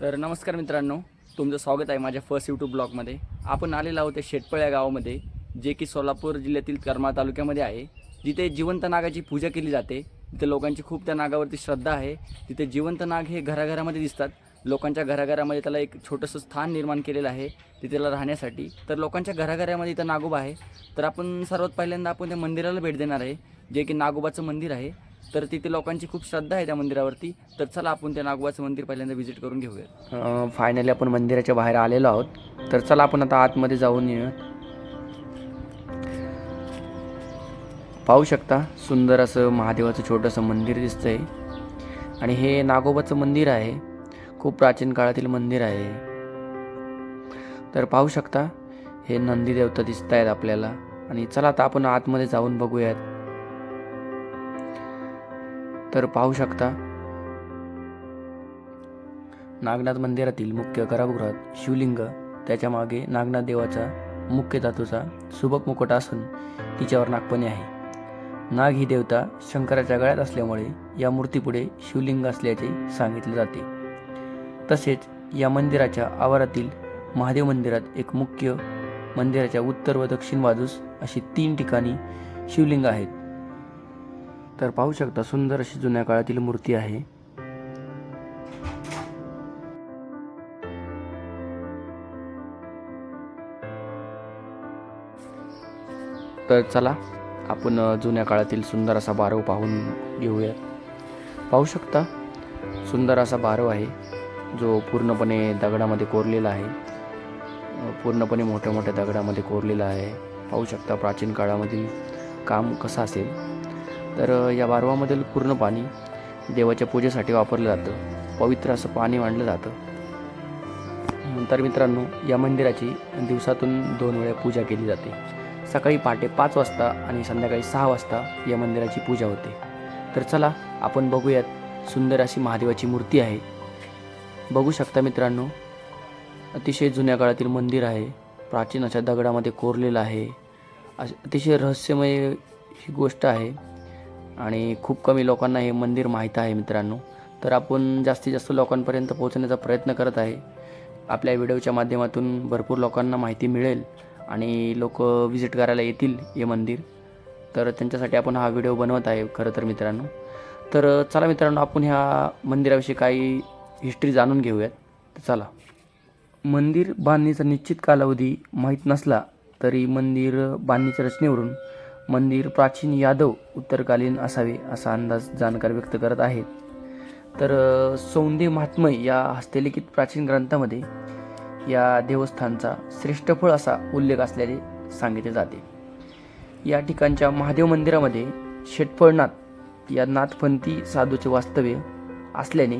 तर नमस्कार मित्रांनो तुमचं स्वागत आहे माझ्या फर्स्ट यूट्यूब ब्लॉगमध्ये आपण आलेलो आहोत त्या शेटपळ या गावामध्ये जे की सोलापूर जिल्ह्यातील करमाळ तालुक्यामध्ये आहे. जिथे जिवंत नागाची पूजा केली जाते. तिथे लोकांची खूप त्या नागावरती श्रद्धा आहे. तिथे जिवंत नाग हे घराघरामध्ये दिसतात. लोकांच्या घराघरामध्ये त्याला एक छोटंसं स्थान निर्माण केलेलं आहे तिथेला राहण्यासाठी. तर लोकांच्या घराघरामध्ये इथं नागोबा आहे. तर आपण सर्वात पहिल्यांदा आपण त्या मंदिराला भेट देणार आहे जे की नागोबाचं मंदिर आहे. तर तिथे लोकांची खूप श्रद्धा आहे त्या मंदिरावरती. तर चला आपण त्या नागोबाचं मंदिर पहिल्यांदा व्हिजिट करून घेऊया फायनली आपण मंदिराच्या बाहेर आलेलो आहोत. तर चला आपण आता आतमध्ये जाऊन येऊया. पाहू शकता सुंदर असं महादेवाचं छोटंसं मंदिर दिसतंय. आणि हे नागोबाचं मंदिर आहे. खूप प्राचीन काळातील मंदिर आहे तर पाहू शकता हे नंदी देवता दिसत आहेत आपल्याला. आणि चला आता आपण आतमध्ये जाऊन बघूयात. तर पाहू शकता. नागनाथ मंदिरातील मुख्य गर्भगृहात शिवलिंग त्याच्यामागे नागनाथ देवाचा मुख्य धातूचा सुबक मुकुट असून तिच्यावर नागपणे आहे. नाग ही देवता शंकराच्या गळ्यात असल्यामुळे या मूर्तीपुढे शिवलिंग असल्याचे सांगितले जाते. तसेच या मंदिराच्या आवारातील महादेव मंदिरात एक मुख्य मंदिराच्या उत्तर व दक्षिण बाजूस अशी तीन ठिकाणी शिवलिंग आहेत. तर पाहू शकता सुंदर अशी जुन्या काळातील मूर्ती आहे. तर चला आपण जुन्या काळातील सुंदर असा बारव पाहून घेऊया. पाहू शकता सुंदर असा बारव आहे जो पूर्णपणे दगडामध्ये कोरलेला आहे. पूर्णपणे मोठ्या मोठ्या दगडामध्ये कोरलेला आहे. पाहू शकता प्राचीन काळामधील काम कसं असेल. तर या बारवामधील पूर्ण पाणी देवाच्या पूजेसाठी वापरलं जातं. पवित्र असं पाणी मांडलं जातं. नंतर तर मित्रांनो या मंदिराची दिवसातून दोन वेळा पूजा केली जाते. सकाळी पहाटे पाच वाजता आणि संध्याकाळी सहा वाजता या मंदिराची पूजा होते. तर चला आपण बघूयात सुंदर अशी महादेवाची मूर्ती आहे. बघू शकता मित्रांनो अतिशय जुन्या काळातील मंदिर आहे. प्राचीन अशा दगडामध्ये कोरलेलं आहे. अतिशय रहस्यमय ही गोष्ट आहे. आणि खूप कमी लोकांना हे मंदिर माहीत आहे मित्रांनो. तर आपण जास्तीत जास्त लोकांपर्यंत पोहोचण्याचा प्रयत्न करत आहे. आपल्या व्हिडिओच्या माध्यमातून भरपूर लोकांना माहिती मिळेल आणि लोक व्हिजिट करायला येतील हे मंदिर. तर त्यांच्यासाठी आपण हा व्हिडिओ बनवत आहे खरं तर मित्रांनो. तर चला मित्रांनो आपण ह्या मंदिराविषयी काही हिस्ट्री जाणून घेऊयात. तर चला. मंदिर बांधणीचा निश्चित कालावधी माहीत नसला तरी मंदिर बांधणीच्या रचनेवरून मंदिर प्राचीन यादव उत्तरकालीन असावे असा अंदाज जाणकार व्यक्त करत आहेत. तर सौंदे महात्मय या हस्तलिखित प्राचीन ग्रंथामध्ये या देवस्थानचा श्रेष्ठफळ असा उल्लेख असल्याचे सांगितले जाते. या ठिकाणच्या महादेव मंदिरामध्ये शेटफळनाथ या नाथपंथी साधूचे वास्तव्य असल्याने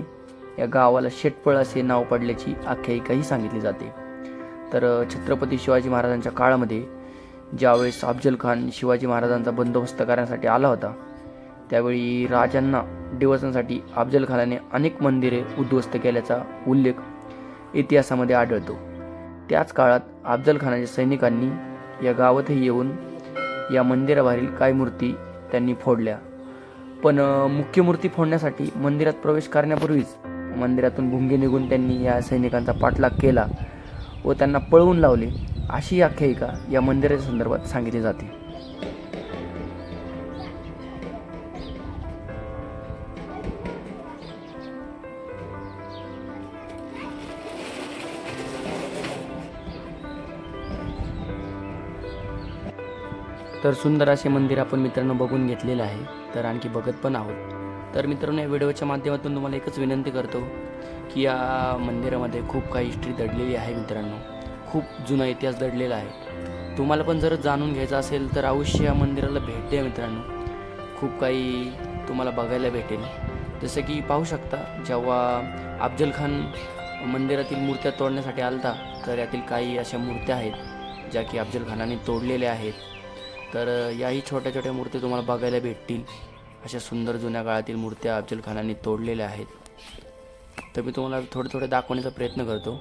या गावाला शेटफळ असे नाव पडल्याची आख्यायिकाही सांगितली जाते. तर छत्रपती शिवाजी महाराजांच्या काळामध्ये ज्यावेळेस अफजल खान शिवाजी महाराजांचा बंदोबस्त करण्यासाठी आला होता त्यावेळी राजांना डिवसांसाठी अफजल खानाने अनेक मंदिरे उद्ध्वस्त केल्याचा उल्लेख इतिहासामध्ये आढळतो. त्याच काळात अफजल खानाच्या सैनिकांनी या गावातही येऊन या मंदिराबाहेरील काही मूर्ती त्यांनी फोडल्या. पण मुख्य मूर्ती फोडण्यासाठी मंदिरात प्रवेश करण्यापूर्वीच मंदिरातून भुंगे निघून त्यांनी या सैनिकांचा पाठलाग केला व त्यांना पळवून लावले. अशी आख्यायिका या मंदिराच्या संदर्भात सांगितली जाते. तर सुंदर असे मंदिर आपण मित्रांनो बघून घेतलेलं आहे. तर आणखी बघत पण आहोत. तर मित्रांनो या व्हिडिओच्या माध्यमातून तुम्हाला एकच विनंती करतो की या मंदिरामध्ये खूप काही हिस्ट्री दडलेली आहे मित्रांनो. खूप जुना इतिहास दडलेला आहे. तुम्हाला पण जर जाणून घ्यायचं असेल तर अवश्य या मंदिराला भेट द्या मित्रांनो. खूप काही तुम्हाला बघायला भेटेल. जसं की पाहू शकता जेव्हा अफजल खान मंदिरातील मूर्त्या तोडण्यासाठी आलता तर यातील काही अशा मूर्त्या आहेत ज्या की अफजल खानाने तोडलेल्या आहेत. तर याही छोट्या छोट्या मूर्त्या तुम्हाला बघायला भेटतील. अशा सुंदर जुन्या काळातील मूर्त्या अफजल खानाने तोडलेल्या आहेत. तर मी तुम्हाला थोडे थोडे दाखवण्याचा प्रयत्न करतो.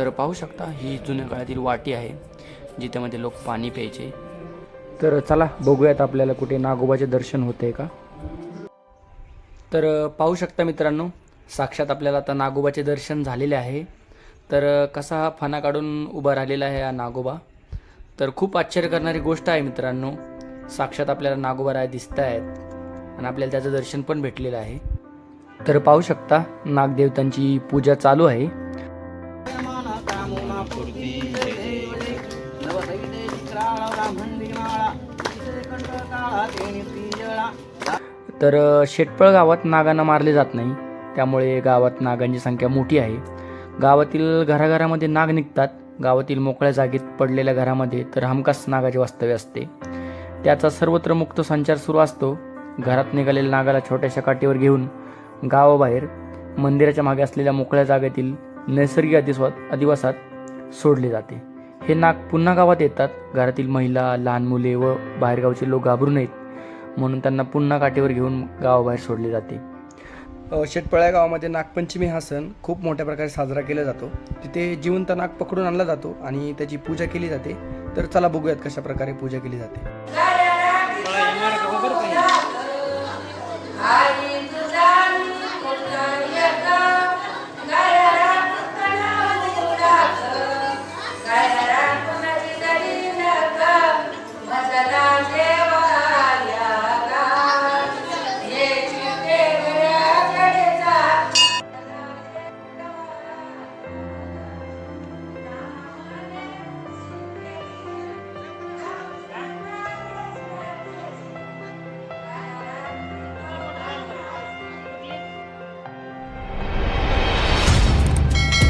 तर पाहू शकता ही जुन्या काळातील वाटी आहे जिथे मध्ये लोक पाणी प्यायचे. तर चला बघूयात आपल्याला कुठे नागोबाचे दर्शन होते का? तर पाहू शकता मित्रांनो साक्षात आपल्याला आता नागोबाचे दर्शन झालेले आहे. तर कसा हा फणा काढून उभा राहिलेला आहे हा नागोबा? तर खूप आश्चर्य करणारी गोष्ट आहे मित्रांनो साक्षात आपल्याला नागोबा राय दिसत आहेत आणि आपल्याला त्याचं दर्शन पण भेटलेलं आहे. तर पाहू शकता नागदेवतांची पूजा चालू आहे. तर शेटपळ गावात नागांना मारले जात नाही. त्यामुळे गावात नागांची संख्या मोठी आहे. गावातील घराघरामध्ये नाग निघतात. गावातील मोकळ्या जागेत पडलेल्या घरामध्ये तर हमखास नागाचे वास्तव्य असते. त्याचा सर्वत्र मुक्त संचार सुरू असतो. घरात निघालेल्या नागाला छोट्याशा काठीवर घेऊन गावाबाहेर मंदिराच्या मागे असलेल्या मोकळ्या जागेतील नैसर्गिक अधिस्वा अधिवासात सोडले जाते. हे नाग पुन्हा गावात येतात. घरातील महिला लहान मुले व बाहेरगावचे लोक घाबरू नयेत. म्हणून त्यांना पुन्हा काठीवर घेऊन गावाबाहेर सोडले जाते. शेटपळ्या गावामध्ये नागपंचमी हा सण खूप मोठ्या प्रकारे साजरा केला जातो. तिथे जिवंत नाग पकडून आणला जातो आणि त्याची पूजा केली जाते. तर चला बघूयात कशा प्रकारे पूजा केली जाते.